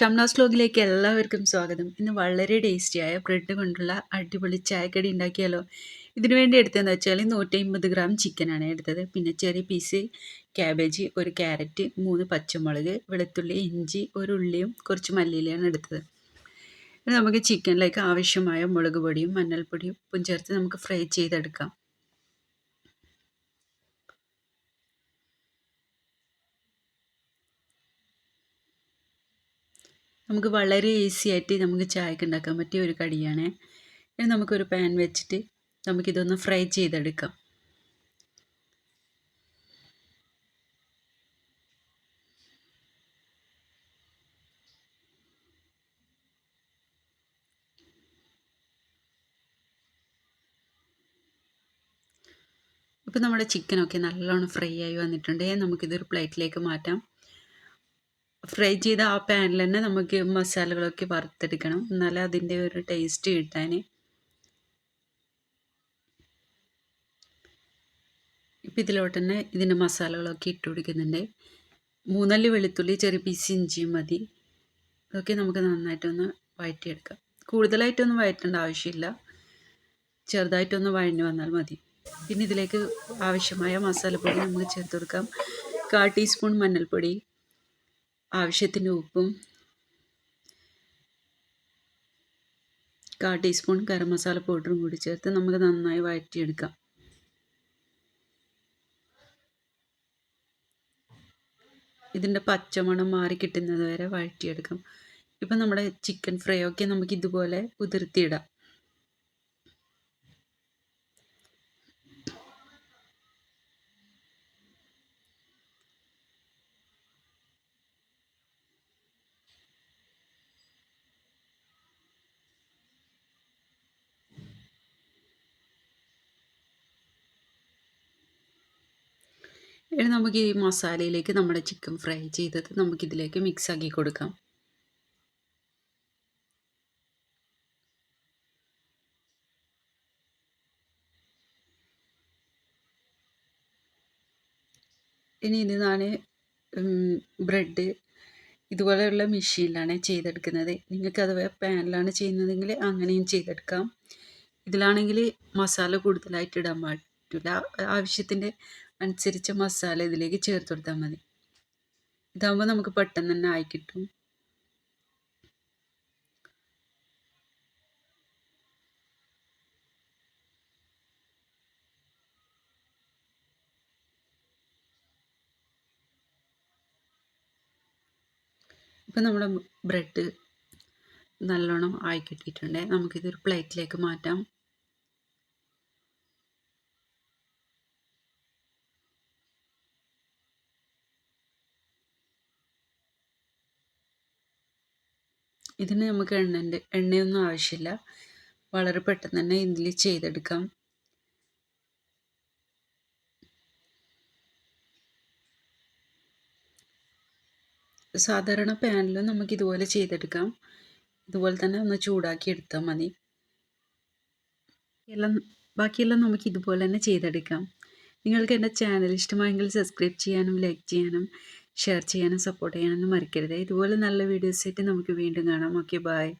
ഷംനാസ് ലോഗിലേക്ക് എല്ലാവർക്കും സ്വാഗതം. ഇന്ന് വളരെ ടേസ്റ്റിയായ ബ്രെഡ് കൊണ്ടുള്ള അടിപൊളി ചായക്കടി ഉണ്ടാക്കിയാലോ? ഇതിനു വേണ്ടി എടുത്തതെന്ന് വെച്ചാൽ നൂറ്റമ്പത് ഗ്രാം ചിക്കനാണ് എടുത്തത്. പിന്നെ ചെറിയ പീസ് ക്യാബേജ് ഒരു ക്യാരറ്റ് മൂന്ന് പച്ചമുളക് വെളുത്തുള്ളി ഇഞ്ചി ഒരു ഉള്ളിയും കുറച്ച് മല്ലിയിലയാണ് എടുത്തത്. നമുക്ക് ചിക്കനിലേക്ക് ആവശ്യമായ മുളക് പൊടിയും മഞ്ഞൾപ്പൊടിയും ഉപ്പും ചേർത്ത് നമുക്ക് ഫ്രൈ ചെയ്തെടുക്കാം. നമുക്ക് വളരെ ഈസി ആയിട്ട് നമുക്ക് ചായക്ക് ഉണ്ടാക്കാൻ പറ്റിയ ഒരു കടിയാണ്. ഇനി നമുക്കൊരു പാൻ വെച്ചിട്ട് നമുക്കിതൊന്ന് ഫ്രൈ ചെയ്തെടുക്കാം. അപ്പോൾ നമ്മുടെ ചിക്കനൊക്കെ നല്ലോണം ഫ്രൈ ആയി വന്നിട്ടുണ്ട്. നമുക്കിതൊരു പ്ലേറ്റിലേക്ക് മാറ്റാം. ഫ്രൈ ചെയ്ത ആ പാനിൽ തന്നെ നമുക്ക് മസാലകളൊക്കെ വറുത്തെടുക്കണം. എന്നാലേ അതിന്റെ ഒരു ടേസ്റ്റ് കിട്ടാൻ ഇപ്പം ഇതിലോട്ട് തന്നെ ഇതിന്റെ മസാലകളൊക്കെ ഇട്ട് കൊടുക്കുന്നുണ്ട്. മൂന്നല്ലി വെളുത്തുള്ളി ചെറിയ പീസ് ഇഞ്ചിയും മതി. ഇതൊക്കെ നമുക്ക് നന്നായിട്ടൊന്ന് വഴറ്റിയെടുക്കാം. കൂടുതലായിട്ടൊന്നും വഴറ്റേണ്ട ആവശ്യമില്ല. ചെറുതായിട്ടൊന്ന് വഴഞ്ഞു വന്നാൽ മതി. പിന്നെ ഇതിലേക്ക് ആവശ്യമായ മസാലപ്പൊടി നമുക്ക് ചേർത്ത് കൊടുക്കാം. കാ ടീസ്പൂൺ മഞ്ഞൾപ്പൊടി ആവശ്യത്തിന് ഉപ്പും കാ ടീസ്പൂൺ ഗരം മസാല പൗഡറും കൂടി ചേർത്ത് നമുക്ക് നന്നായി വഴറ്റിയെടുക്കാം. ഇതിന്റെ പച്ചമണം മാറി കിട്ടുന്നത് വരെ വഴറ്റിയെടുക്കാം. ഇപ്പം നമ്മുടെ ചിക്കൻ ഫ്രൈ ഒക്കെ നമുക്ക് ഇതുപോലെ ഉതിർത്തിയിടാം. ഇനി നമുക്ക് ഈ മസാലയിലേക്ക് നമ്മുടെ ചിക്കൻ ഫ്രൈ ചെയ്തത് നമുക്കിതിലേക്ക് മിക്സ് ആക്കി കൊടുക്കാം. ഇനി ഇത് ഞാൻ ബ്രെഡ് ഇതുപോലെയുള്ള മെഷീനിലാണ് ചെയ്തെടുക്കുന്നത്. നിങ്ങൾക്ക് അഥവാ പാനിലാണ് ചെയ്യുന്നതെങ്കിൽ അങ്ങനെയും ചെയ്തെടുക്കാം. ഇതിലാണെങ്കിൽ മസാല കൂടുതലായിട്ട് ഇടാൻ പറ്റില്ല ആവശ്യത്തിന്റെ അനുസരിച്ച മസാല ഇതിലേക്ക് ചേർത്ത് കൊടുത്താൽ മതി. ഇതാകുമ്പോൾ നമുക്ക് പെട്ടെന്ന് തന്നെ ആയി കിട്ടും. ഇപ്പം നമ്മുടെ ബ്രെഡ് നല്ലോണം ആയി കിട്ടിയിട്ടുണ്ട്. നമുക്കിതൊരു പ്ലേറ്റിലേക്ക് മാറ്റാം. ഇതിന് നമുക്ക് എണ്ണന്റെ എണ്ണയൊന്നും ആവശ്യമില്ല. വളരെ പെട്ടെന്ന് തന്നെ ഇതിൽ ചെയ്തെടുക്കാം. സാധാരണ പാനിൽ നമുക്ക് ഇതുപോലെ ചെയ്തെടുക്കാം. ഇതുപോലെ തന്നെ ഒന്ന് ചൂടാക്കി എടുത്താൽ മതി. എല്ലാം ബാക്കിയെല്ലാം നമുക്ക് ഇതുപോലെ തന്നെ ചെയ്തെടുക്കാം. നിങ്ങൾക്ക് എന്റെ ചാനൽ ഇഷ്ടമായെങ്കിൽ സബ്സ്ക്രൈബ് ചെയ്യാനും ലൈക്ക് ചെയ്യാനും ഷെയർ ചെയ്യാനും സപ്പോർട്ട് ചെയ്യാനൊന്നും മറക്കരുത്. ഇതുപോലെ നല്ല വീഡിയോസ് വീഡിയോസായിട്ട് നമുക്ക് വീണ്ടും കാണാം. Okay bye